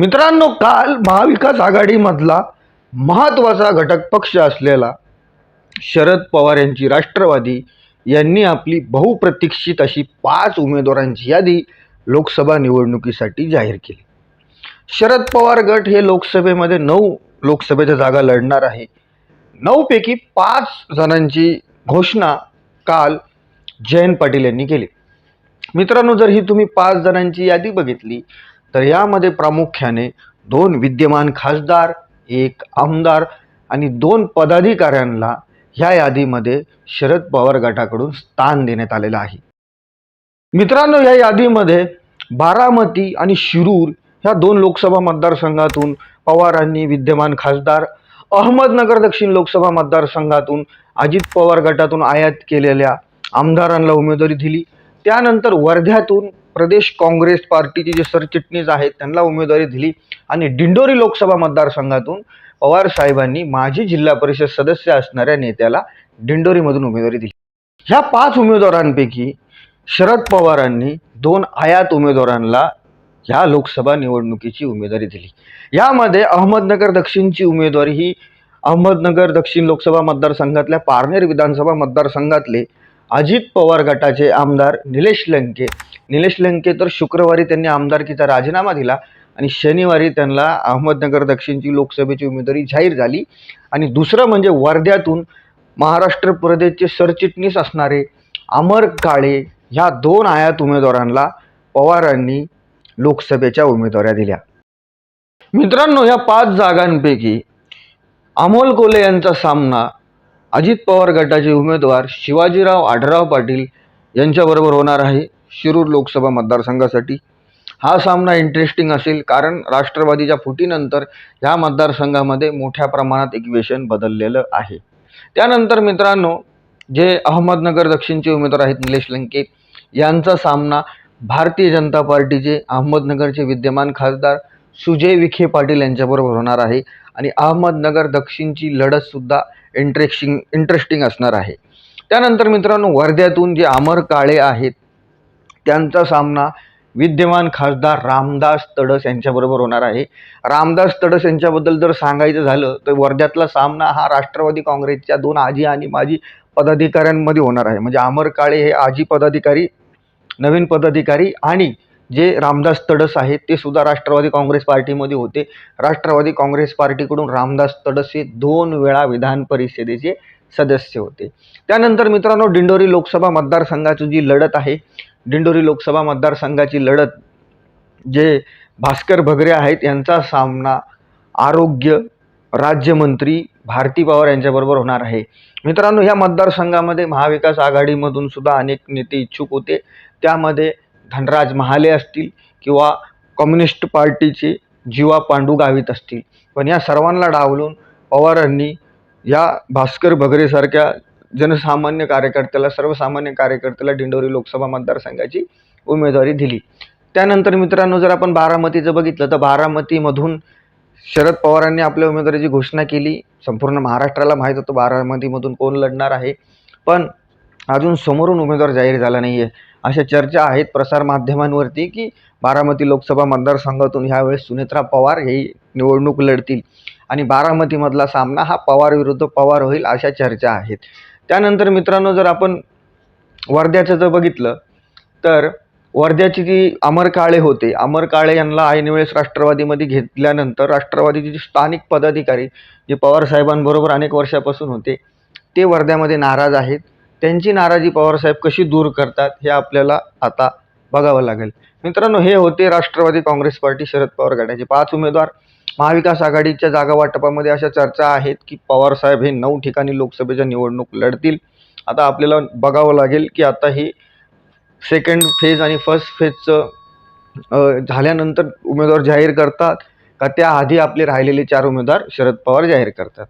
मित्रांनो काल महाविकास आघाडीमधला महत्त्वाचा घटक पक्ष असलेला शरद पवार यांची राष्ट्रवादी यांनी आपली बहुप्रतीक्षित अशी पाच उमेदवारांची यादी लोकसभा निवडणुकीसाठी जाहीर केली. शरद पवार गट हे लोकसभेमध्ये नऊ लोकसभेच्या जागा लढणार आहे. नऊपैकी पाच जणांची घोषणा काल जयंत पाटील यांनी केली. मित्रांनो जर ही तुम्ही पाच जणांची यादी बघितली तर यामध्ये प्रामुख्याने दोन विद्यमान खासदार एक आमदार आणि दोन पदाधिकाऱ्यांना ह्या यादीमध्ये शरद पवार गटाकडून स्थान देण्यात आलेलं आहे. मित्रांनो या यादीमध्ये बारामती आणि शिरूर ह्या दोन लोकसभा मतदारसंघातून पवारांनी विद्यमान खासदार अहमदनगर दक्षिण लोकसभा मतदारसंघातून अजित पवार गटातून आयात केलेल्या आमदारांना उमेदवारी दिली. त्यानंतर वर्ध्यातून प्रदेश काँग्रेस पार्टीचे जे सरचिटणीस आहेत त्यांना उमेदवारी दिली. आणि दिंडोरी लोकसभा मतदारसंघातून पवार साहेबांनी माजी जिल्हा परिषद सदस्य असणाऱ्या नेत्याला दिंडोरीमधून उमेदवारी दिली. ह्या पाच उमेदवारांपैकी शरद पवारांनी दोन आयात उमेदवारांना ह्या लोकसभा निवडणुकीची उमेदवारी दिली. यामध्ये अहमदनगर दक्षिणची उमेदवारी ही अहमदनगर दक्षिण लोकसभा मतदारसंघातल्या पारनेर विधानसभा मतदारसंघातले अजित पवार गटाचे आमदार निलेश लंके. निलेश लंके तर शुक्रवारी त्यांनी आमदारकीचा राजीनामा दिला आणि शनिवारी त्यांना अहमदनगर दक्षिणची लोकसभेची उमेदवारी जाहीर झाली. आणि दुसरं म्हणजे वर्ध्यातून महाराष्ट्र प्रदेशचे सरचिटणीस असणारे अमर काळे ह्या दोन आयात उमेदवारांना पवारांनी लोकसभेच्या उमेदवाऱ्या दिल्या. मित्रांनो ह्या पाच जागांपैकी अमोल कोले यांचा सामना अजित पवार गटाचे उमेदवार शिवाजीराव आढराव पाटील यांच्याबरोबर होणार आहे शिरूर लोकसभा मतदारसंघासाठी. हा सामना इंटरेस्टिंग असेल कारण राष्ट्रवादीच्या फुटीनंतर ह्या मतदारसंघामध्ये मोठ्या प्रमाणात इक्वेशन बदललेलं आहे. त्यानंतर मित्रांनो जे अहमदनगर दक्षिणचे उमेदवार आहेत निलेश लंके यांचा सामना भारतीय जनता पार्टीचे अहमदनगरचे विद्यमान खासदार सुजय विखे पाटील यांच्याबरोबर होणार आहे आणि अहमदनगर दक्षिणची लढतसुद्धा इंटरेस्टिंग इंटरेस्टिंग असणार आहे. त्यानंतर मित्रांनो वर्ध्यातून जे अमर काळे आहेत त्यांचा सामना विद्यमान खासदार रामदास तडस यांच्याबरोबर होणार आहे. रामदास तडस यांच्याबद्दल जर सांगायचं झालं तर वर्ध्यातला सामना हा राष्ट्रवादी काँग्रेसच्या दोन आजी आणि माजी पदाधिकाऱ्यांमध्ये होणार आहे. म्हणजे अमर काळे हे आजी पदाधिकारी नवीन पदाधिकारी आणि जे रामदास तडस आहेत ते सुद्धा राष्ट्रवादी काँग्रेस पार्टीमध्ये होते. राष्ट्रवादी काँग्रेस पार्टीकडून रामदास तडस हे दोन वेळा विधान परिषदेचे सदस्य होते. त्यानंतर मित्रांनो दिंडोरी लोकसभा मतदारसंघाची जी लढत आहे दिंडोरी लोकसभा मतदारसंघाची लढत जे भास्कर भगरे आहेत यांचा सामना आरोग्य राज्यमंत्री भारती पवार यांच्याबरोबर होणार आहे. मित्रांनो ह्या मतदारसंघामध्ये महाविकास आघाडीमधून सुद्धा अनेक नेते इच्छुक होते. त्यामध्ये धनराज महाले असतील किंवा कम्युनिस्ट पार्टीचे जीवा पांडू गावित असतील. पण या सर्वांना डावलून पवारांनी या भास्कर भगरेसारख्या जनसामान्य कार्यकर्त्याला सर्वसामान्य कार्यकर्त्याला दिंडोरी लोकसभा मतदारसंघाची उमेदवारी दिली. त्यानंतर मित्रांनो जर आपण बारामतीचं बघितलं तर बारामतीमधून शरद पवारांनी आपल्या उमेदवारीची घोषणा केली. संपूर्ण महाराष्ट्राला माहीत होतं बारामतीमधून कोण लढणार आहे. पण अजून समोरून उमेदवार जाहीर झाला नाही आहे अशा चर्चा आहेत प्रसारमाध्यमांवरती की बारामती लोकसभा मतदारसंघातून ह्यावेळेस सुनेत्रा पवार हे निवडणूक लढतील. आणि बारामतीमधला सामना हा पवार विरुद्ध पवार होईल अशा चर्चा आहेत. त्यानंतर मित्रांनो जर आपण वर्ध्याचं जर बघितलं तर वर्ध्याची जी अमर काळे होते अमर काळे यांना ऐनवेळेस राष्ट्रवादीमध्ये घेतल्यानंतर राष्ट्रवादीचे जे स्थानिक पदाधिकारी जे पवारसाहेबांबरोबर अनेक वर्षापासून होते ते वर्ध्यामध्ये नाराज आहेत. त्यांची नाराजी पवारसाहेब कशी दूर करतात हे आपल्याला आता बघावं लागेल. मित्रांनो हे होते राष्ट्रवादी काँग्रेस पार्टी शरद पवार गटाचे पाच उमेदवार. महाविकास आघाडीच्या जागा वाटपामध्ये अशा चर्चा आहेत की पवारसाहेब हे नऊ ठिकाणी लोकसभेच्या निवडणूक लढतील. आता आपल्याला बघावं लागेल की आता ही सेकंड फेज आणि फर्स्ट फेजचं झाल्यानंतर उमेदवार जाहीर करतात का? त्याआधी आपले राहिलेले चार उमेदवार शरद पवार जाहीर करतात.